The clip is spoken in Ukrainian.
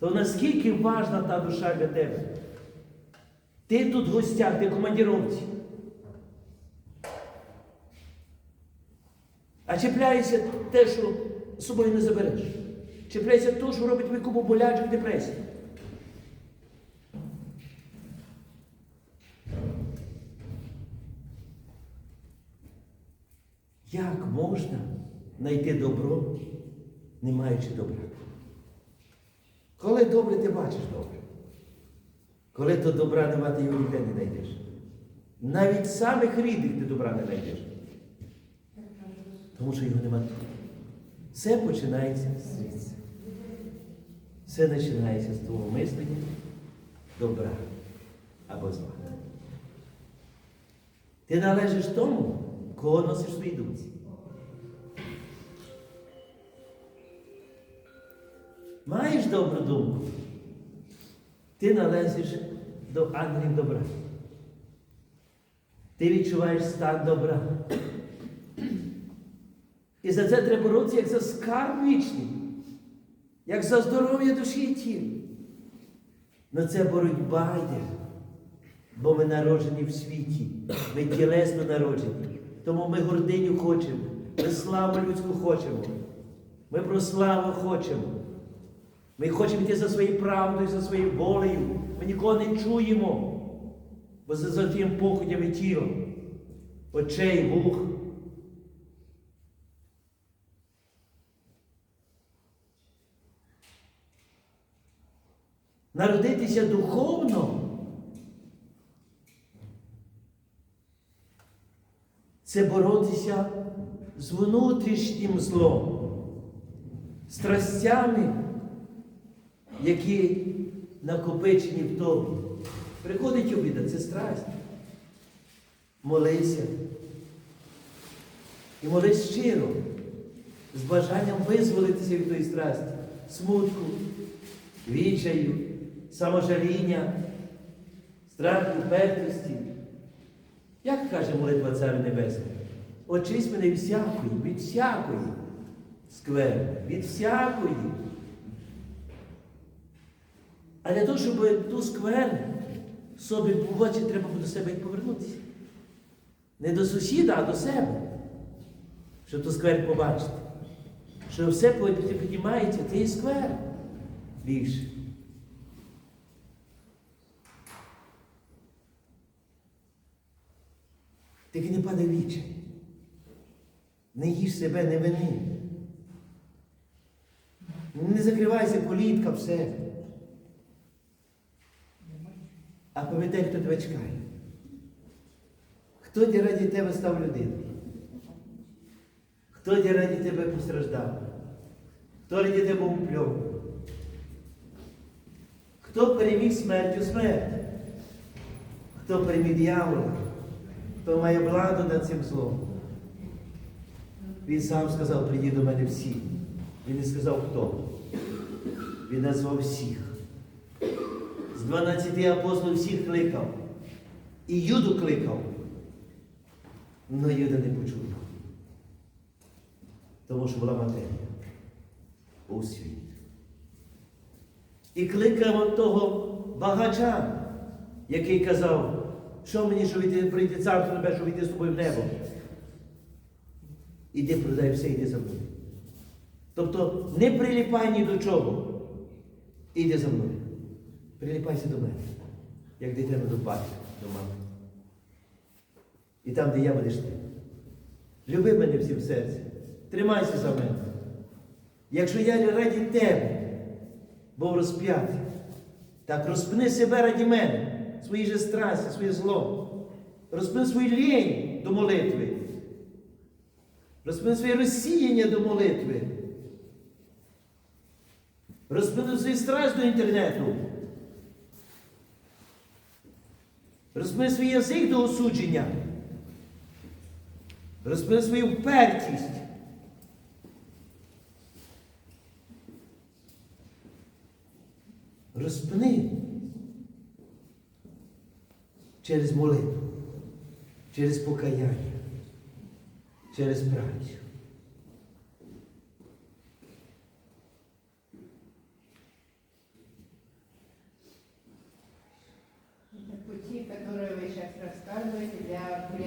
то наскільки важна та душа для тебе? Ти тут в гостях, ти командіровці. А чіпляється те, що з собою не забереш. Чіпляється те, що робить тобі купу болячок депресії. Як можна знайти добро, не маючи добра? Коли добре ти бачиш добре, коли то добра нема, ти його ніде не знайдеш. Навіть самих рідних ти добра не знайдеш. Тому що його нема тут. Все починається звідси. Все починається з твого мислення добра або зла. Ти належиш тому, кого носиш в думці. Маєш добру думку, ти належиш до ангелів добра. Ти відчуваєш стан добра. І за це треба боротися, як за скарб вічний, як за здоров'я душі і тіла. Но це боротьба йде, бо ми народжені в світі, ми тілесно народжені. Тому ми гординю хочемо, ми славу людську хочемо, ми про славу хочемо. Ми хочемо йти за своєю правдою, за своєю волею. Ми нікого не чуємо, бо за, за тим походями тіла, очей, вух. Народитися духовно це боротися з внутрішнім злом, страстями, які накопичені в тобі. Приходить обіда, це страсть. Молися. І молись щиро, з бажанням визволитися від тої страсті, смутку, відчаю, саможаління, страху, пертості. Як каже молитва Царя Небесного? Очись мене всякої, від всякої скверни, від всякої. А для того, щоб ту скверну собі побачити, треба до себе й повернутися. Не до сусіда, а до себе. Щоб ту сквер побачити. Що все підіймається, ти і сквер більше. Тільки не падай в вічай. Не їж себе, не вини. Не закривайся політка в себе. А пам'ятай, хто тебе чекає. Хто ді раді тебе став людиною? Хто ді раді тебе постраждав? Хто раді тебе упльов? Хто переміг смертю смерть? Хто переміг дьявола? Хто має владу над цим злом? Він сам сказав, прийди до мене всі. Він не сказав хто. Він назвав всіх. З 12 апостолів всіх кликав. І Юду кликав. Но Юда не почув. Тому що була матерія. Був світ. І кликав от того багача, який казав, що мені, що прийти царство небе, що війти з тобою в небо. Іди продай все, іди за мною. Тобто не приліпай ні до чого. Іди за мною. Приліпайся до мене, як дитина до батька, до мами. І там, де я будеш ти. Люби мене всім серцем. Тримайся за мене. Якщо я раді тебе був розп'ятий, так розпни себе раді мене, свої же страсті, своє зло. Розпни свою лінь до молитви. Розпини своє розсіяння до молитви. Розпини свою страсть до інтернету. Розпини свій язик до осудження. Розпини свою впертість. Розпини через молитву, через покаяння, через працю.